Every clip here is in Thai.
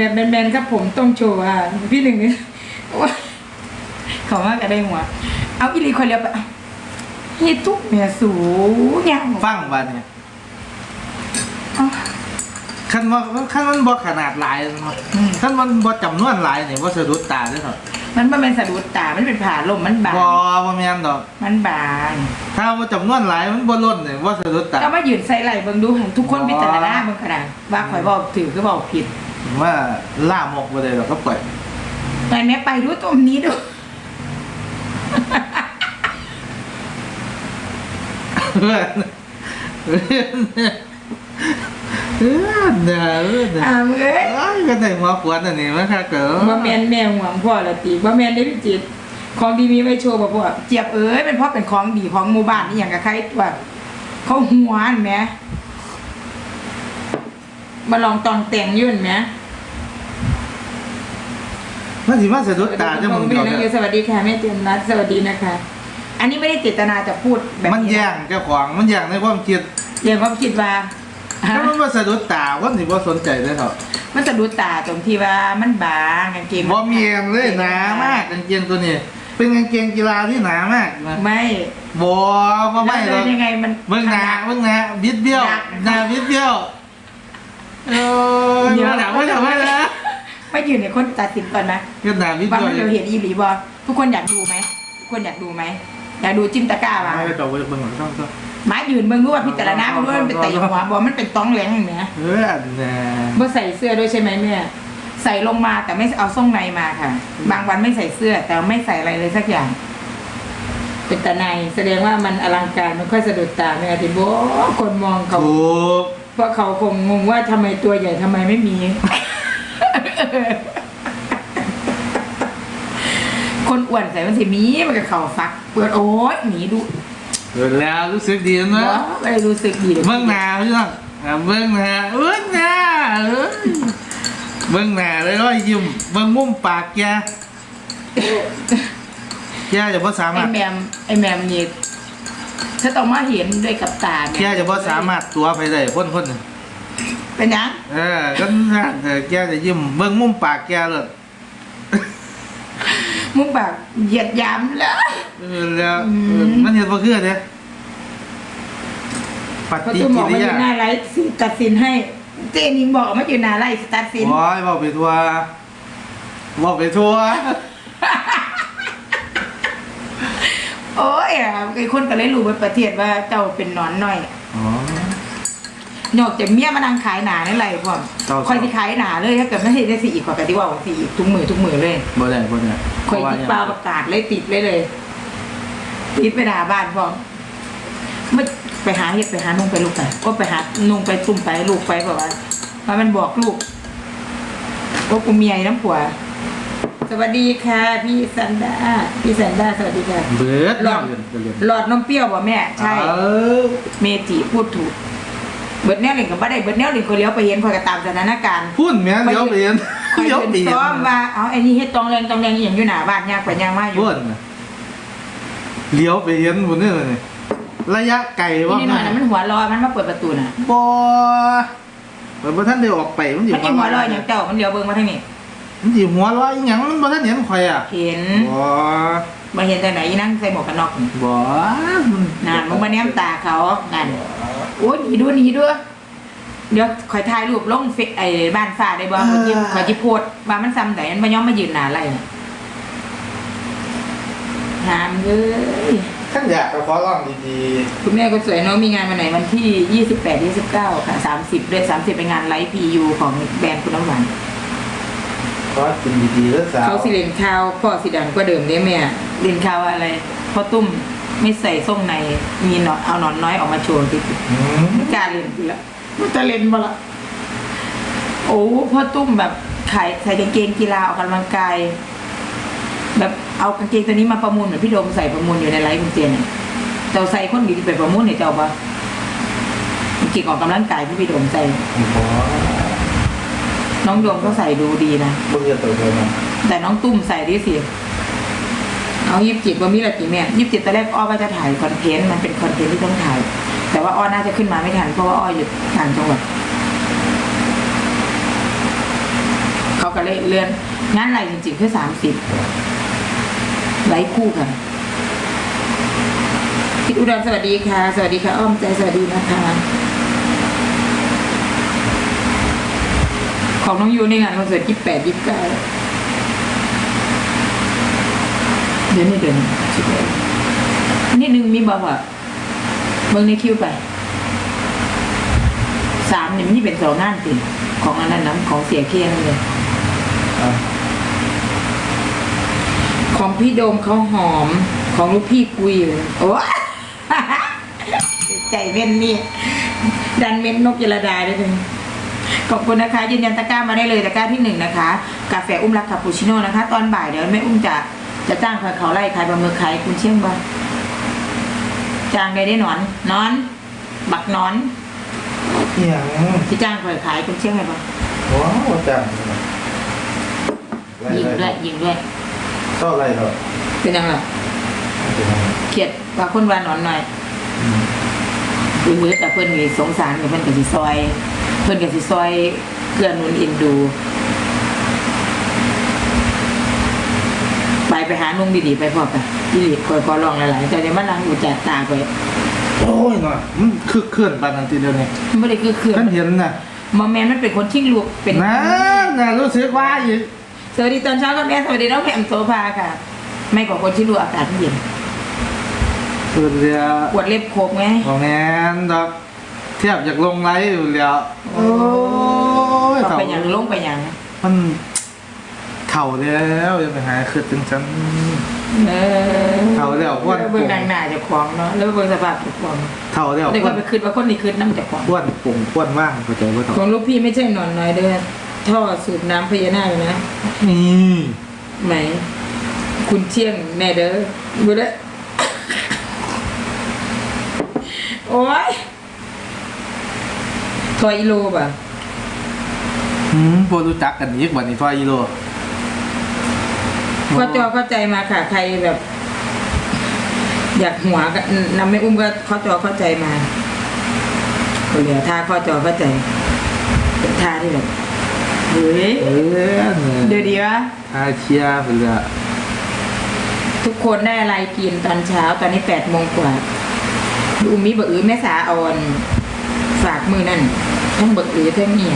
แบบแมนๆครับผมต้องโชว์อะพี่หนึ่งนี่ว่าเขามากก็ได้หัว เอาอีหลีคนเดียวไปเอาเฮ็ดทุกแม่สูงยังฟังบัดเนี่ยเอาคันว่าคันมันบ่ขนาดหลายเนาะอืมคันมันบ่จำนวนหลายนี่บ่สะดุดตาเด้อเนาะมันบ่เป็นสะดุดตา มันเป็นผ่าลมมันบางบ่บ่แม่นดอก มันบาง ถ้าบ่จำนวนหลายมันบ่ล้นนี่บ่สะดุดตา ก็มายืนใส่ไหลเบิ่งดูหันทุกคนพิจารณาเบิ่งขนาดว่าข่อยบอกถือคือบอกผิด ว่าล่ามกบ่ได้ดอกก็ปล่อยไปแม่ไปดูตรงนี้ดูเพื่อนเพื่อนเพื่อนเด้อเพื่อนเด้ออ้าวเอ้ยเอ้ยก็ได้หัวขวดอันนี้มันค่ะเก๋อบ่แม่นแม่ห่วงพ่อละติบ่แม่นได้พี่จิตของดีมีไว้โชว์บ่พ่อเจี๊ยบเอ้ยเป็นเพราะเป็นของดีของหมู่บ้านนี่หยังกับใครตัวเขาหัวนั่นแหม มาลองตองแต่งอยื่นแหมมันสิมาสะดุดตาจังมึงแม่เดียวนักเนี่เรียยนสวัสดีค่ะแม่เตรียมนัดสวัสดีนะคะ อันนี้ไม่ได้เจตนาจะพูดแบบมันนี้แย่งเจ้าของมันแย่งในความคิดเรียนความคิดว่าถ้ามันมาสะดุดตาคนสิบ่สนใจเลยเถอะมันสะดุดตาตรงที่ว่ามันบางกางเกงบ่มีเองเลยหนามากกางเกงตัวนี้เป็นกางเกงกีฬาที่หนามากนะไม่บ่บ่ไม่หรแล้อวกเป็นยังไงมันเบิ่งหน้าเบิ่งหน้าบิดเบี้ยวหนักหน้าบิดเบี้ยว เออเดี๋ยวหน้าบ่ได้บ่ได้ไม่ยืนในคนตัดสินก่อนนะก็หน้าบิดว่าเบี้ยวมันเราเห็นอีหลีบอทุกคนอยากดูไหมทุกคนอยากดูไหมอยากดูจิ้มตะกร้าป่ะไม่ต้องเบิ่งหลังต้องต้องหมายืนเบิ่งรู้ว่าพิจารณาเบิ่งรู้ว่ามันเป็นแต่หัวบอมันเป็นต้องแรงอย่างเนี้ย เออน่ะเมื่อใส่เสื้อด้วยใช่ไหมแม่ใส่ลงมาแต่ไม่เอาส่งในมาค่ะ บางวันไม่ใส่เสื้อ แต่ไม่ใส่อะไรเลยสักอย่าง เป็นแต่ในแสดงว่ามันอลังการมันค่อยสะดุดตาแม่ที่โบคนมองเขาถูก เพราะเขาคงงงว่าทำไมตัวใหญ่ทำไมไม่มี คนอ้วนใส่มันสิมีมันก็เข่าฟัก เปิดโอ้ยหนีดูเออแล้วรู้สึกดีนะว้าไม่ได้รู้สึกดีเลยเบิ่งหน้าพี่น้องอะเบิ่งหน้าเบิ่งหน้าเอ้ยเบิ่งหน้าเลยว่ายิ้มเบิ่งมุมปากแกแกจะบ่สาไอ้มารถแมมไอ้แมมนี่ ถ้าต้องมาเห็นด้วยกับตาแกจะบ่สามารถตัวไปได้คนคนหนึ่งเป็นหยังเออก็นั่นเออแกจะยิ้มเบิ่งมุมปากแกเลยมุกแบบเหยียดหยามแล้ว เออแล้วอืมเออมันเห็นบ่คือเด้ปเขาฏิตุ้มบกิอกริว่าอยู่ยาหน้าไลฟ์สิตัดสินให้ เจนิงบอกว่าอยู่หน้าไลฟ์ตัดสิน โอ้ยบอกไปทัวบอกไปทัว โอ้ยอะไอ้คนก็เลยรู้ไปประเทศว่าเจ้าเป็นหนอนน้อยอ๋อหยอกจากเมียมานั่งขายหนาในไรพร้อมเจ้า คอยที่ขายหนาเลยถ้าเกิดไม่ใช่ได้สี่อีกขอยก็ที่ว่าสี่อีกทุกมือทุกมือเลยบ่ได้บ่ได้คอยที่ปลาประกาศเลยติดเลยเลยติดไปด่าบ้านพร้อมไม่ไปหาเห็ดไปหานุ่งไปลูกไปก็ไปหานุ่งไปตุ่มไปลูกไปบอกว่าว่ามันบอกลูกว่ากูเมียน้ำผัว สวัสดีค่ะ พี่สันดาพี่สันดาสวัสดีค่ะเบิดหลอดเรียนเรียนหลอดนมเปรี้ยวบ่แม่ ใช่เออเมจิพูดถูกเบิดแนวหลิงกับบ่ได้เบิดแนวหลิงคนเลี้ยวไปเห็นคอยก็ตามสถานการณ์พูดแม่นเดี๋ยวเปลี่ยนคอยเดี๋ยวเห็นเปลี่ยนซ้อมว่าเอาไอ้นี่เฮ็ดตองแรงตองแรงอหย่างอยู่หน้าบ้านย่างไปย่างมาอยู่พูดน่ะเลี้ยวไปเห็นบ่นี่เลยระยะไกลนี่ว่านิดหน่อยนะมันหัวเรอมันมาเปิดประตูน่ะบ่เปิดบ่ทันได้ออกไปมันสิมันยังหัวเรออย่างเจ้ามันเลี้ยวเบิ่งมาทางนี้ มันสิหัวเร้อยอีหยังมันบ่ทันเห็นข่อยอะเห็นบ่มาเห็นแต่ไหนอีนั่งใส่หมวกกันน็อกนี่บ่มันนั่นมึงมาแนมตาเขานั่นโอ้ยหนีด้วยหนีด้วยเดี๋ยวคอยถ่ายรูปลงเฟซไอ้บ้านฟ้าได้บ่คอยจิคอยจิโพสต์ว่ามันซ้ำไหนมันบ่ยอมมายืนหน้าไรน่ะหามเอ้ยท่านอยากไปขอร้องดีคุณแม่ก็สวยเนาะมีงานวันไหนวันที่ 28 29 ค่ะ 30ด้วย30 เป็นงานไลฟ์พียูของแบรนด์คุณน้ำหวานๆ ขอกินดีๆแล้วสาวเขาสิเลนข้าวพ่อสิดังก็เดิมเนี่ยแม่เลนข้าวอะไรพ่อตุ้มไม่ใส่ส้มในมีหนอนเอาหนอนน้อยออกมาโชว์ดิอืมไม่กล้าเล่นอีกแล้วมันจะเล่นมาละโอ้พ่อตุ้มแบบขายใส่กางเกงกีฬาออกกำลังกาย แบบเอากางเกงตัวนี้มาประมูลเหมือนพี่โดมใส่ประมูลอยู่ในไลฟ์คุณเจนน่ะเจ้าใส่คนดีไปประมูลเนี่ยเจ้าปะกางเกงออกกำลังกายที่พี่โดมใส่บ่ น้องโดมก็ใส่ดูดีนะบ่เฮ็ดตัวเดียวนะแต่น้องตุ้มใส่ดิสิเอายิบจิตว่ามีอะไรกี่แม่ยิบจิตตอนแรกอ้อว่าจะถ่ายคอนเทนต์มันเป็นคอนเทนต์ที่ต้องถ่าย แต่ว่าอ้อน่าจะขึ้นมาไม่ทันเพราะว่าอ้ออยู่ต่างจังหวัดก็เลยเลื่อนงานอะไรจริงๆคือสามสิบไลฟ์คู่กันพิดอุดรสวัสดีค่ะ สวัสดีค่ะ อ้อมใจสวัสดีนะคะ ของน้องยูในงานคอนเสิร์ตยี่แปดยี่เก้าเดือนนี้เดือนสิบเอ็ดนิดนึงมีบอกว่าเบิ่งในคิวไปสามนี่มันนี่เป็นสองงานติของอันนั้นนะของเสียเคียนเลยอะของพี่โดมเขาหอมของลูกพี่กุยเลยโอ้ใจเม่นนี่ดันเม็ดนกยลดาด้วยเลย ขอบคุณนะคะยืนยันตะกร้ามาได้เลยตะกร้าที่หนึ่งนะคะ กาแฟอุ้มรักคาปูชิโน่นะคะ ตอนบ่ายเดี๋ยวแม่อุ้มจะจะจ้างใครเขาไล่ใครบะเมือใครคุณเชี่ยงบ่จ้างได้ได้หนอนนอน บักหนอนเอียงที่จ้างใครขายคุณเชี่ยงไงบ่ว้าวจังยิงด้วยยิงด้วยชอบอะไรเหรอเป็นยังไงเขียดว่าคนว่าหนอนหน่อยเบิดแต่เพิ่นนี่สงสารเพิ่นก็สิซอย เพิ่นก็สิซอยเกื้อหนุนเอ็นดู ไปไปหานุ่งดีๆไปพอไปดีๆคอยขอลองหลายๆแต่เดี๋ยวมันนั่งอยู่จัดตาไปโอ้ยหน่อยมันคือเคลื่อนปานนั้นทีเดียวนี่มันไม่ได้คือเครื่องท่านเห็นน่ะมอแมนมันเป็นคนทิ้งลูกเป็นนะน่ะรู้สึกว่าอยู่สวัสดีตอนเช้ากับแม่สวัสดีน้องแหม่มโซฟาค่ะไม่กว่าคนที่รู้อากาศมันเย็นสุดเดียวปวดเล็บโคกไงของแอนดอก เทียบจากลงไลฟ์อยู่แล้วโอ้ยก็เถ่าไปอย่างลงไปอย่างมันเถ่าแล้วยังไปหาคือจังฉันเออเขาเรียกว่าเบิ่งนางหน้าเจะคลองเนาะแล้วเบิ่งสภาพเจะคลองเถ่าแล้วเดี๋ยวก็ไปคืนว่าคนนี้คืนน้ำเจะคลองป้วนปุ่งป้วนว่างเข้าใจว่าเถ่าของลูกพี่ไม่ใช่หนอนน้อยเด้อท่อสูบน้ำพญานาคนะนี่ไหมคุณเชี่ยงแน่เด้อดูเด้อโอ้ย ทอยอีโลป่ะหืมพอรู้จักกันอีกวันนี้ทอยอีโลเข้าจอเข้าใจมาค่ะ ใครแบบ อยากหัวก็นำไม่อุ้มก็เข้าจอเข้าใจมาเหลือท่าเข้าจอเข้าใจเป็นท่าที่แบบเฮ้ยเออเดี๋ยวดีวะทาเชียร์ไปเลยอะทุกคนได้อะไรกินตอนเช้า ตอนนี้แปดโมงกว่าดูมีบะอือแม่สาเอาอน ฝากมือนั่น ทั้งบะอือทั้งเนี่ย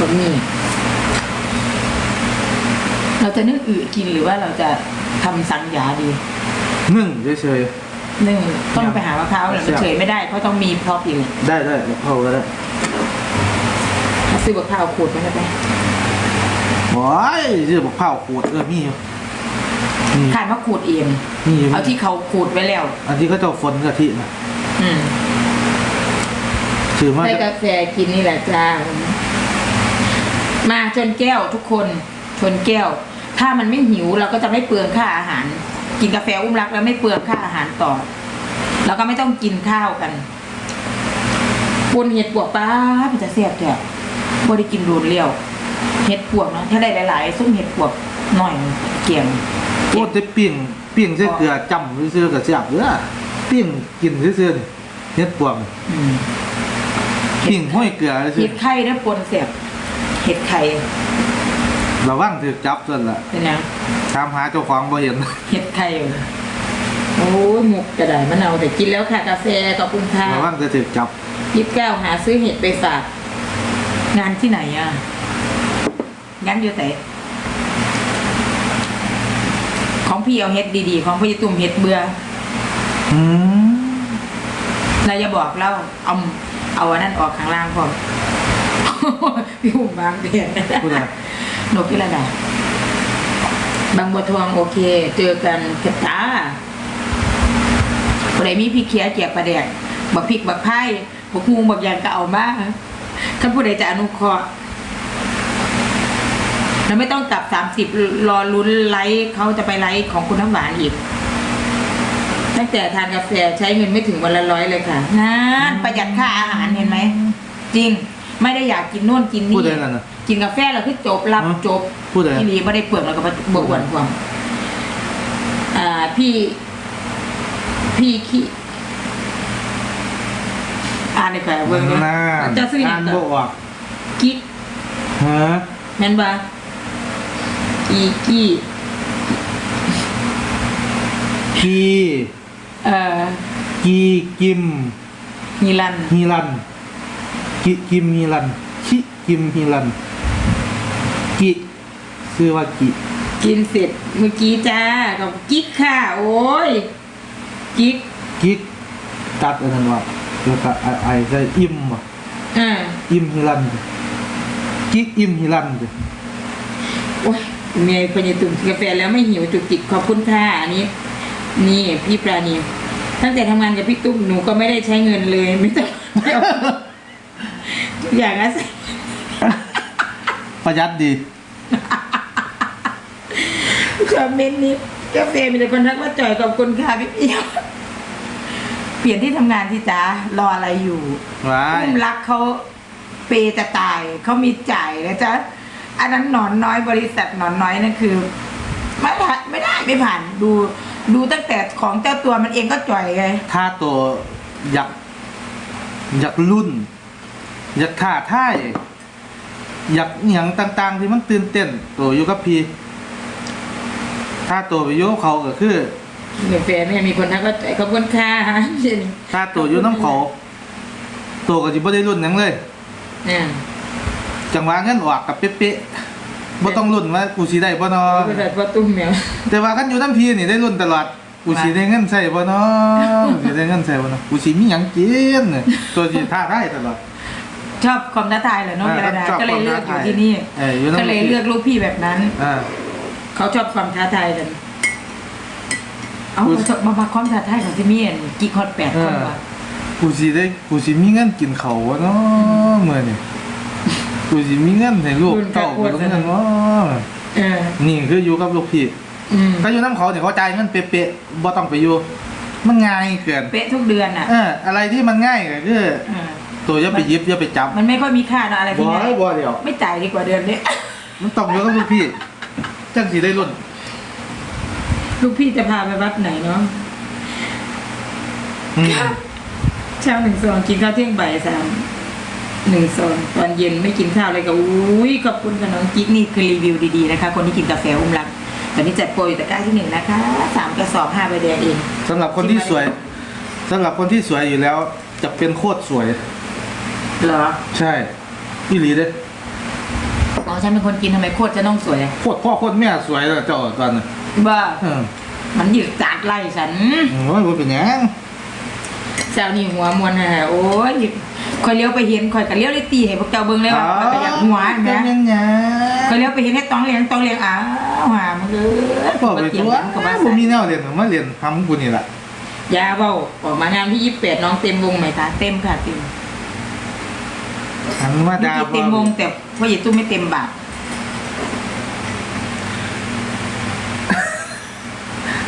บะหมี่เราจะนึ่งอือกินหรือว่าเราจะทำสังยาดีนึ่งเฉยนึ่งต้องไปหามะพร้าวหรือมันเฉยไม่ได้เขาต้องมีพร็อพอยู่ๆได้ได้เข้าก็ได้ถ้าซื้อมะพร้าวขูดมันก็ได้โอ้ยชื่อบอกเผาขูดเออมีอยู่มีขาดมะขูดเองมีอยู่เอาที่เขาขูดไว้แล้ว อันที่เขาจะฝนกะทินะอืม ถือว่าได้กาแฟกินนี่แหละจ้า มาชนแก้วทุกคนชนแก้ว ถ้ามันไม่หิวเราก็จะไม่เปลืองค่าอาหาร กินกาแฟอุ้มรักแล้วไม่เปลืองค่าอาหารต่อ แล้วก็ไม่ต้องกินข้าวกันปนเห็ดปวกป้ามันจะเสียบแท้บ่ได้กินโดนเลี้ยวเห็ดปวกเนาะถ้าได้หลายๆส้มเห็ดปวกหน่อยเกี่ยงโคตรจะปิ้งปิ้งใส่เกลือจำซื่อๆกับเสียบเด้อปิ้งกินซื่อๆนี่เฮ็ดปวงอืม ปิ้งห้อยเกลือซื่เห็อดไข่ได้ปนเสียบเห็ดไข่ระวังถือจับส่วนละเป็นยังตามหาเจ้าของบ่เห็น เห็ดไข่อยู่โอ้ยหมุกกระดาษมะนาวแต่กินแล้วค่ะกาแฟกับปุ้งค่ะระวังจะถือจับยิบเก้าหาซื้อเห็ดไปฝากงานที่ไหนอะงานอยู่ไหนของพี่เอาเห็ดดีๆ ของพี่ตุ่มเห็ดเบื่ออืมเราจะบอกเล่าเอา เอาอันนั้นออกข้างล่างพอพี่หุ่มบางเดียนพูดอะไรนกพิระดาบางบัวทองโอเค เจอกันเกบตาคนไหนมีพริกเคียเกียบประเดกบักพริกบักไผ่บักฮูงบักยางก็เอามาท่านผู้ใดจะอนุเคราะห์แล้วไม่ต้องกลับสามสิบรอลุ้นไลค์เขาจะไปไลค์ของคุณน้ำหวานอีกตั้ งแต่ทานกาแฟใช้เงินไม่ถึงวันละร้อยเลยค่ะ นั่นประหยัดค่าอาหารเห็นไหมจริง ไม่ได้อยากกินโน่นกินพูดนี่อะไรนั่นน่ะกินกาแฟแล้วคือจบรับฮะจบพูดอะไรที่นี่ไม่ได้เปลือกแล้วก็บวอ้วนความอ่าพี่ พี่ขี้อ่านในแขวเบิ้งเนน่าจะซื้อออ่าย่านงบ่ต่อออกกิ๊กฮะแม่นบ่กีกี้กี เอ่อกีกิมฮิลันฮีรันกิกิมฮีรันชิกิมฮีรันกิชื่อว่ากิกินเสร็จเมื่อกี้จ้ากับกิ๊กค่ะ โอ้ย กิ๊กกิกตัดอันนั้นว่าแล้วก็ไอไอใส่อิมว่ะอ่าอิมฮิรันกิกอิมฮิรันโอ้ยเมียพญตุ่มกาแฟแล้วไม่หิวจุกจิกขอบคุณค่ะอันนี้ นี่พี่ปราณีตั้งแต่ทำงานกับพี่ตุ้มหนูก็ไม่ได้ใช้เงินเลยไม่ต้องไม่เอาทุกอย่างอะประหยัดดี คอมเมนต์นี้กาแฟมีแต่คนทักว่าจ่อยขอบคุณค่ะพี่เปียวเปลี่ยนที่ทำงานที่จ้ารออะไรอยู่ ว้าย อุ้มรักเขาเปย์จะตายเขามีจ่ายนะจ๊ะอันนั้นหนอนน้อยบริษัทหนอนน้อยนั่นคือไม่ผ่านไม่ได้ไม่ผ่านดู ดูตั้งแต่ของเจ้าตัวมันเองก็จ่อยไงถ้าตัวอยากอยากรุ่น อยากท่าท่ายอยากอหย่างต่าง ๆ ที่มันตื่นเต้น ตัวอยู่กับพี่ถ้าตัวไปโยกเขาก็คือ เดี๋ยวแฟนไม่มีคนทักว่าจ่อยขอบคุณค่ะเช่นถ้าตัวอยู่น้ำเขาตัวก็จะไม่ได้รุ่นหยังเลยเนี่ยจังหวะเงินออกกับเป๊ะๆ บ่ต้องรุ่นว่ากูสิได้บ่เนาะบริษัทพ่อตุ้มแมวแต่ว่ากันอยู่น้ำพี่นี่ได้รุ่นตลอดกูสิได้เงินใส่บ่เนาะกูสิได้เงินใส่บ่เนาะกูสิมีหยังกินเนี่ยตัวสิท่าได้ตลอดชอบความท้าทายเหรอน้องอ่าเยดาชอบก็เลยเลือกคอวามท้าทายยู่ที่นี่เอออยู่นั่นก็เลยเลือกลูกพี่แบบนั้นอ่าเขาชอบความท้าทายกันเอาอุ๊ยเขาชอบมามาความท้าทายของที่มีอันกี่คอดแปดคนวะกูสิได้กูสิมีเงินกินเขาวบ่เนาะมื้อนี้ กูสิมีเงินให้ลูกเต้าไปโรงเรียนเนาะเออนี่คืออยู่กับลูกพี่อืมถ้าอยู่น้ำเขาเนี่ยเขาจ่ายเงินเป๊ะๆบ่ต้องไปอยู่ มันง่ายเกินเป๊ะทุกเดือนอะเอออะไรที่มันง่ายก็คือเออตัวอย่าไปหยิบอย่าไปจับมันไม่ค่อยมีค่าเนอะอะไรบ่ที่นี้บ่เดียว ไม่จ่ายดีกว่าเดือนนี้ มันต้องอยู่กับลูกพี่จังสิได้รุ่นลูกพี่จะพาไปวัดไหนเนาะอืมเช้าหนึ่งซองกินข้าวเที่ยงบ่ายสาม หนึ่งซองตอนเย็นไม่กินข้าวเลยก็อุ้ยขอบคุณกับน้องกิ๊กนี่คือรีวิวดีๆนะคะ คนที่กินกาแฟอุ้มรักตอนนี้จัดโปรอยู่ตะกร้าที่หนึ่งนะคะสามกระสอบห้าใบแดงเองสำหรับคนที่สวยสำหรับคนที่สวยอยู่แล้วจะเป็นโคตรสวย เหรอใช่พี่หลีเด้อ๋อฉันเป็นคนกินทำไมโคตรจะต้องสวยโคตรพ่อโคตรแม่สวยเลยเจ้าตอนนั้นบ้าเออมันหยืดจัดไล่ฉันโอ้ยบ่เป็นหยังแซวนี่หัวมวนฮะโอ้ย คอยเลี้ยวไปเห็นคอยกับเลี้ยวได้ตีให้พวกเจ้าเบิ่งเลยว่าคอยไปอยากหัวเห็นไหมเป็นยังไงคอยเลี้ยวไปเห็นให้ต้องเลี้ยงต้องเลี้ยงอ้าวหามันเลยพ่อไปตัวกับบ้านผมมีแนวเรียนผมมาเรียนทำกูนี่แหละยาเบาออกมางานที่ยี่สิบแปดน้องเต็มวงไหมคะเต็มค่ะเต็มหันมานี่ดากี่เต็มวงแต่พ่อใหญ่ตู้ไม่เต็มบาท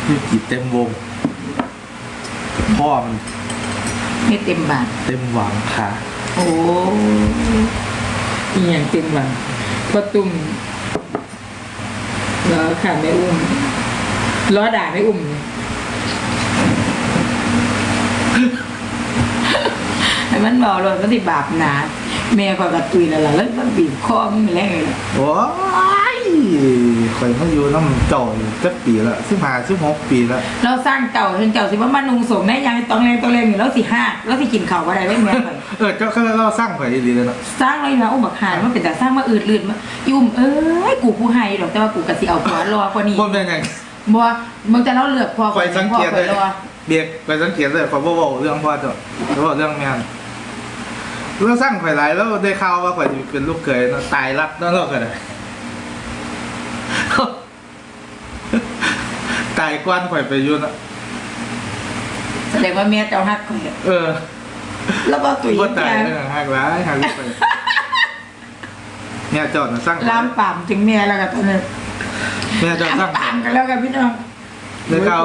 ยูกิเต็มวงพ่อมัน ไม่เต็มบาท เต็มหวังค่ะ โอ้ยอย่างเต็มวันพ่อตุ้มล้อค่ะไม่อุ้มล้อด่าไม่อุ้มไอ้มันบอกเลยมันสิบาปหนาแม่ก็กระตุยแล้วล่ะแล้วมันบีบคอมันแรงเลยล่ะโอ้ย ข่อยมาอยู่น้ำเจ้าอยู่จักปีละสิบห้าสิบหกปีละเราสร้างเจ้าเห็นเจ้าสิว่ามานุงส่งได้ยังต้องแรงต้องแรงอยู่แล้วสิห้าแล้วสิกินข้าวอะไรได้แม่ข่อยเออเจ้าเขาเราสร้างข่อยดีเลยเนาะสร้างเลยนะอุ้มบักหานมันเป็นแต่สร้างมาอืดลืดมายุ่มเอ้ยกูผู้ให้ดอกแต่ว่ากูกะสิเอาผัวรอกว่านี้บ่เป็นหยังบัวมึงจะเล่าเลือกพอข่อยสังเกตเลเลยยรอเบียกข่อยสังเกตเลยข่อยบ่เว้าเรื่องพ่อเจ้าข่อยเว้าเรื่องแม่นเรื่องสร้างข่อยหลายแล้วได้ข่าวว่าข่อยสิเป็นลูกเขยเนาะตายรัดเนั่นแล้วก็ได้ ตายกวนข่อยไปอยู่เนาะแสดงว่าแม่เจ้าฮักข่อยเออแล้วก็ตุ๋ยบ่ตายแกเด้อหักหลายหักไปแม่เจ้าน่ะสร้างลามปามถึงแม่แล้วกันตอนนั้นแม่เจ้าลามสร้างปามกันแล้วกันพี่น้องได้ข่าว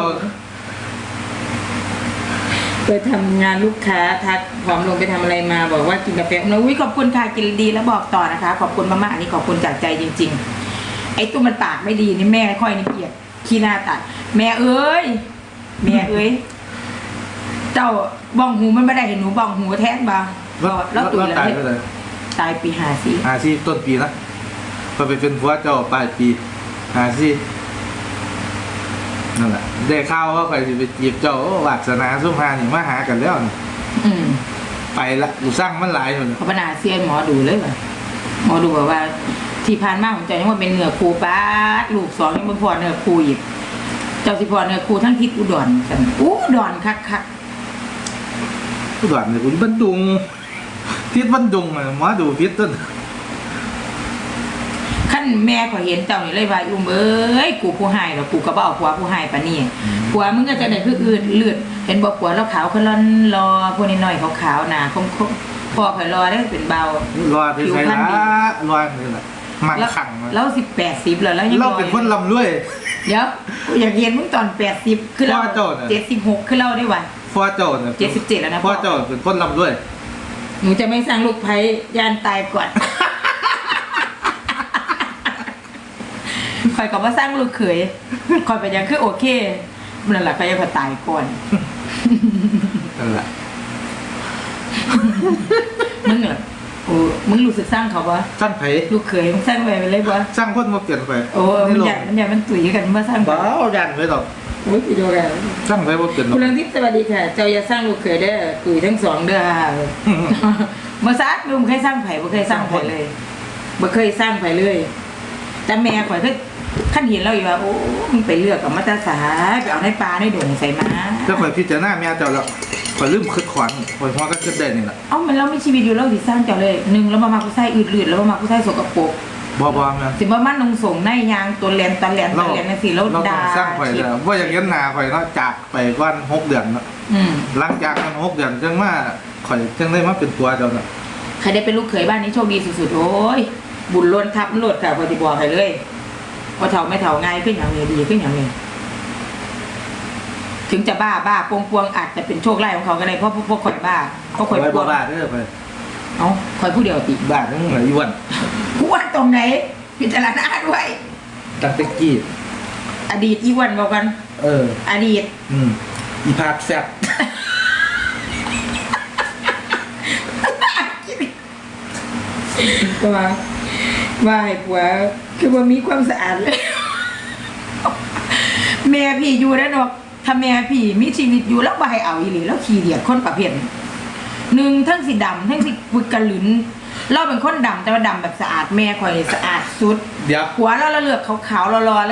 ไปทำงานลูกค้าทักผอมลงไปทำอะไรมาบอกว่ากินกาแฟนะอุ้ยขอบคุณค่ะกินดีแล้วบอกต่อนะคะ ขอบคุณมากๆอันนี้ขอบคุณจากใจจริง ๆ ไอ้ตู้มันปากไม่ดีนี่แม่ค่อยนี่เกลียด ขี้หน้าตัด แม่เอ้ย แม่เอ้ย เจ้าบ้องหูมันไม่ได้เห็นหนูบ้องหูแท้งบ่าแล้วแล้วตุ๋ยตายแล้วไปเลยตายปีหาสีอาชีพต้นปีนะพอไปเป็นผัวเจ้าปลายปีหาสินั่นแหละได้ข่าวว่าใครสิไปจีบเจ้าโอ้วาสนาสุภานี่มาหากันแล้วนี่อืมไปละกูสร้างมันหลายหมดเลยเขาพนาเซียนหมอดูเลยว่ะหมอดูบอกว่า ที่ผ่านมาของเจ้ายังว่าเป็นเนื้อคูป้าดลูกสองยังไม่พอเนื้อคูอีกเจ้าสิพอเนื้อคูทั้งทิศอุดรกันอุดรคักคักกูด่วนเลยกูบันดุงทิศบันดุงอะหมอดูพิษต้นขั้นแม่ขอยเห็นเจ้านี่เลยว่าอุ้มเอ้ยกูผู้ให้แล้วกูก็บ่เอาผัวผู้ให้ปานนี้ผัวมึงก็จะได้คืออื่นเลือดเห็นบ่ผัวแล้วขาวเขาล่อนรอพวกนี้น้อยขาวๆหนาคมๆพอข่อยรอได้เป็นเบารอดไปใส่ผิวพรรณดีละรอดนี่แหละ มันแล้วขังมาแล้วสิบแปดสิบแล้วแล้วยังเรารอเป็นอยู่คนลำรวย เดี๋ยวกูอยากเห็นมึงตอนแปดสิบคือเราพ่อโจ้น่ะเจ็ดสิบหกคือเราได้วัน พ่อเจ้าเนี่ยเจ็ดสิบเจ็ดแล้วนะพ่พ่อ อเจ้าเป็นคนลำรวย หนูจะไม่สร้างลูกไผ่ยานตายก่อน คอยกับว่าสร้างลูกเขยคอยไปยังคือโอเคมันนแหละก็ยังพอตายก่อน นั่นแหละ มึงเหรอโอ้ มึงรู้สึกสร้างเขาปะสร้างไผ่ลูกเขยมึงสร้างไปเลยปะสร้างคนมาเปลี่ยนไปโอ้มันนี่อยากมันอยากมันตุ๋ยกันเมื่อสร้างไปบ้ายันไว้ดอกมึงไปดูกันสร้างไผ่มาเปลี่ยนดอคุกณลังทิพย์สวัสดีค่ะ เจ้าอย่าสร้างลูกเขยเด้อตุ๋ยทั้งสองเด้อเมื่อซักมึงเคยสร้างไผ่บ่เคยสร้างไผ่เลยบ่เคยสร้างไผ่เลย แต่แม่ข่อยก็ขั้นเห็นเราอยู่ว่าโอ้มึงไปเลือกกับมาตาสาไปเอาในปลาในดงใส่มาเจ้าข่อยพิจารณาแม่เจ้าแล้ว ข่อยลืมคิดขวัญข่อยหัวก็คิดได้นี่แหละเอ้ามันเรามีชีวิตอยู่เราสิสร้างเจ้าเลยหนึ่งแล้วมามากูใส่อืดลืดแล้วมามากูใส่สกปรกบ่บ่แม่นสิบ่มันนงส่งในยางตัวแลนตะแลนตะแลนนั่นสิแล้วเราต้ด่าองสร้างข่อยแล้วว่าอย่างเงี้ยหนาข่อยเนาะจากไปก่อนหกเดือนเนาะอืมหลังจากนั้นหกเดือนจังมาข่อยจังได้มาเป็นตัวเจ้าเนาะใครได้เป็นลูกเขยบ้านนี้โชคดีสุดๆโอ้ยบุญล้นทับล้นค่ะพอสิบอกให้เลยพอเฒ่าไม่เฒ่าง่ายขึ้นอย่างนี้ดีขึ้นอย่างนี้ ถึงจะบ้าบ้าปวงปวงอาจจะเป็นโชคไล่ของเขาก็ได้เพราะพวกข่อยบ้าเพราะข่อยไว้ปบ่วงบ้าเด้อไปเอ้าข่อยผู้เดียวติบ้าทั้งหลายอ้วนผู้อ้วนตรงไหนพิจารณาด้วยตักตะกี้อดีตอีอ้วันบอกกัน เออ อดีต อืมอีพาดแซ่บก็ว่าว่าให้ผัวคือว่ามีความสะอาดเลย แม่พี่อยู่แล้วเนาะ ถ้าแม่พี่มีชีวิตอยู่แล้วบ่ให้เอาอีหลีแล้วขี้เดียดคนประเภทนี้หนึ่งทั้งสีดำทั้งสีปุกกระหลุนเราเป็นคนดำแต่ว่าดำแบบสะอาดแม่คอยสะอาดสุดเดี๋ยว หัวเราเราเลือกขาวๆรอๆเลย